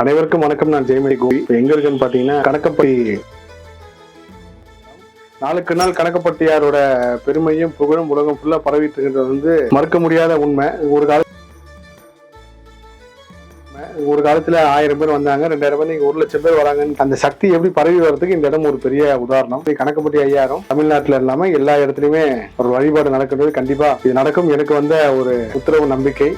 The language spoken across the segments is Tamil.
அனைவருக்கும் வணக்கம். நான் ஜெயமணி கோவி எங்க இருக்குன்னு பாத்தீங்கன்னா கணக்கப்பட்டி. நாளுக்கு நாள் கணக்கப்பட்டியாரோட பெருமையும் புகழும் உலகம் ஃபுல்லா பரவிட்டு இருக்கிறது வந்து மறுக்க முடியாத உண்மை. ஒரு கால ஒரு காலத்துல ஆயிரம் பேர் வந்தாங்க ரெண்டாயிரம் பேர் நீங்க ஒரு லட்சம் பேர் வராங்கன்னு. அந்த சக்தி எப்படி பரவி வர்றதுக்கு இந்த இடம் ஒரு பெரிய உதாரணம். இது கணக்கப்பட்டி ஐயாயிரம். தமிழ்நாட்டுல இல்லாம எல்லா இடத்துலயுமே ஒரு வழிபாடு நடக்கிறது கண்டிப்பா. இது நடக்கும். எனக்கு வந்த ஒரு உத்தரவு நம்பிக்கை.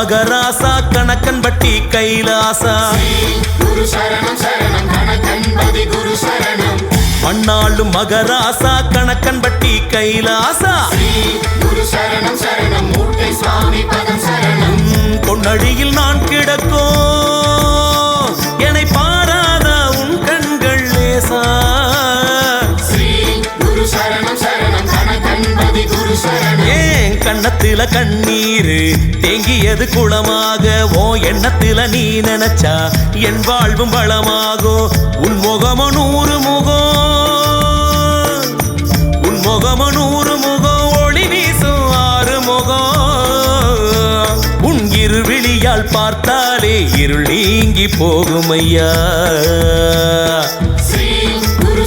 மகராசா கணக்கன் பட்டி கைலாசா. குரு சரணம் சரணம் கணக்கன்பதி குரு சரணம் மண்ணாளும் மகராசா கணக்கன் பட்டி கைலாசா. ஸ்ரீ குரு சரணம் சரணம் மூட்டை சுவாமி பதம் சரணம் நான் கிடக்கோ என்னை பாராத உன் கண்கள் லேசா. குரு சரணம் சரணம் கணக்கன்பதி குரு சரணம். கண்ணத்துல கண்ணீரு. தேங்கியது குளமாக ஓ எண்ணத்துல நீ நினைச்சா என் வாழ்வும் வளமாகும் உன் முகம நூறு முகம் உன் முகம நூறு முகம் ஒளி வீசும் ஆறு முகம் உன் இருவிழியால் பார்த்தாலே இருள் நீங்கி போகும் ஐயா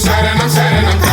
சரணம் சரணம்.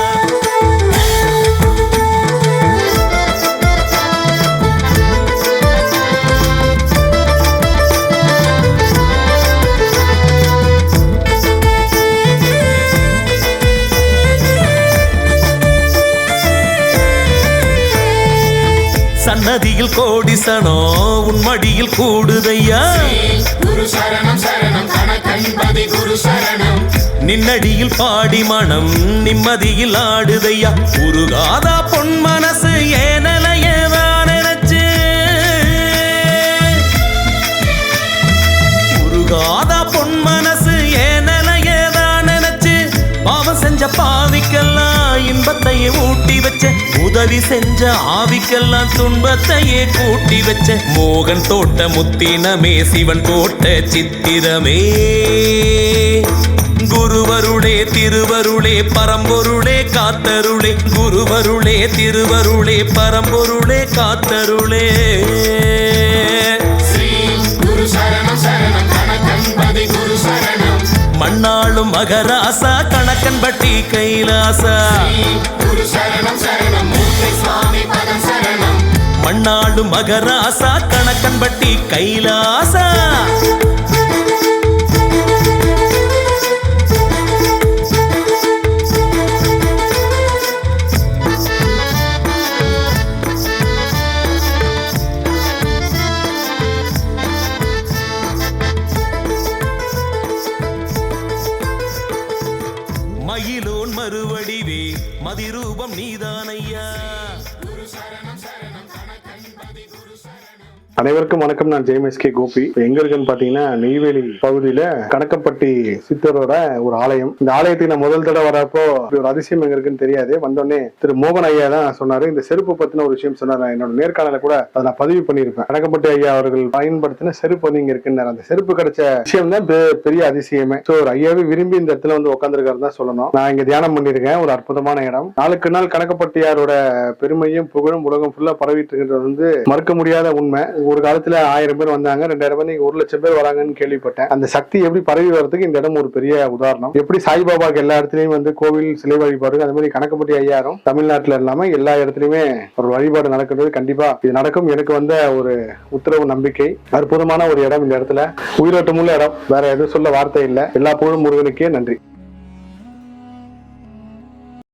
நதியில் கோடி சனோ உன் மடியில் கூடுதையா? குரு சரணம் சரணம் கணக்கன்பதி குரு சரணம் நின்னடியில் பாடி மனம் நிம்மதியில் ஆடுதையா? உருகாதா பொன் மனசு ஏனலையதான் நினைச்சு? உருகாதா பொன் மனசு ஏனலையதான் நினைச்சு? பாவம் செஞ்ச பாவிக்கெல்லாம் இன்பத்தையே ஊட்டி வச்ச உதவி செஞ்ச ஆவிக்கெல்லாம் துன்பத்தையே கூட்டி வச்ச மோகன் தோட்ட முத்தினமே சிவன் தோட்ட சித்திரமே. குருவருளே திருவருளே பரம்பொருளே காத்தருளே குருவருளே திருவருளே பரம்பொருளே காத்தருளே. மண்ணாளும் மகராசா கண்பட்டி கைலாசா. மண்ணாடு மகராசா கணக்கன்பட்டி கைலாசா. மயிலோன் மறுவடிவே மதிரூபம் நீதானையா? அனைவருக்கும் வணக்கம். நான் ஜெயமேஸ் கே கோபி. எங்க இருக்குன்னு பாத்தீங்கன்னா நெய்வேலி பகுதியில கணக்கப்பட்டி சித்தரோட ஒரு ஆலயம். இந்த ஆலயத்துக்கு நான் முதல் தடவை வரப்போ ஒரு அதிசயம் எங்க இருக்குன்னு தெரியாது. வந்தோடனே திரு மோகன் ஐயா தான் சொன்னாரு. இந்த செருப்பு பத்தின ஒரு விஷயம் சொன்னாரு. என்னோட நேர்காணல கூட அதை நான் பதிவு பண்ணியிருப்பேன். கணக்கப்பட்டி ஐயா அவர்கள் பயன்படுத்தின செருப்பு வந்து இங்க இருக்குன்னு அந்த செருப்பு கிடைச்ச விஷயம் தான் பெ- பெரிய அதிசயமே. சோ ஒரு ஐயாவே விரும்பி இந்த இடத்துல வந்து உட்காந்துருக்காரு தான் சொல்லணும். நான் இங்க தியானம் பண்ணியிருக்கேன். ஒரு அற்புதமான இடம். நாளுக்கு நாள் கணக்கப்பட்டியாரோட பெருமையும் புகழும் உலகம் ஃபுல்லா பரவிட்டு இருக்கிறது வந்து மறுக்க முடியாத உண்மை. ஒரு காலத்துல ஆயிரம் பேர் வந்தாங்க ரெண்டாயிரம் பேர் நீங்க ஒரு லட்சம் பேர் வராங்கன்னு கேள்விப்பட்டேன். அந்த சக்தி எப்படி பரவி வர்றதுக்கு இந்த இடம் ஒரு பெரிய உதாரணம். எப்படி சாய்பாபாக்கு எல்லா இடத்துலயும் வந்து கோவில் சிலை வழிபாடு அது மாதிரி கணக்கப்பட்டி ஐயாயிரம். தமிழ்நாட்டுல இல்லாம எல்லா இடத்துலயுமே ஒரு வழிபாடு நடக்கிறது கண்டிப்பா. இது நடக்கும். எனக்கு வந்த ஒரு உத்தரவு நம்பிக்கை. அற்புதமான ஒரு இடம் இந்த இடத்துல. உயிரோட்டமுள்ள இடம். வேற எதுவும் சொல்ல வார்த்தை இல்லை. எல்லா புகழும் முருகனுக்கே நன்றி.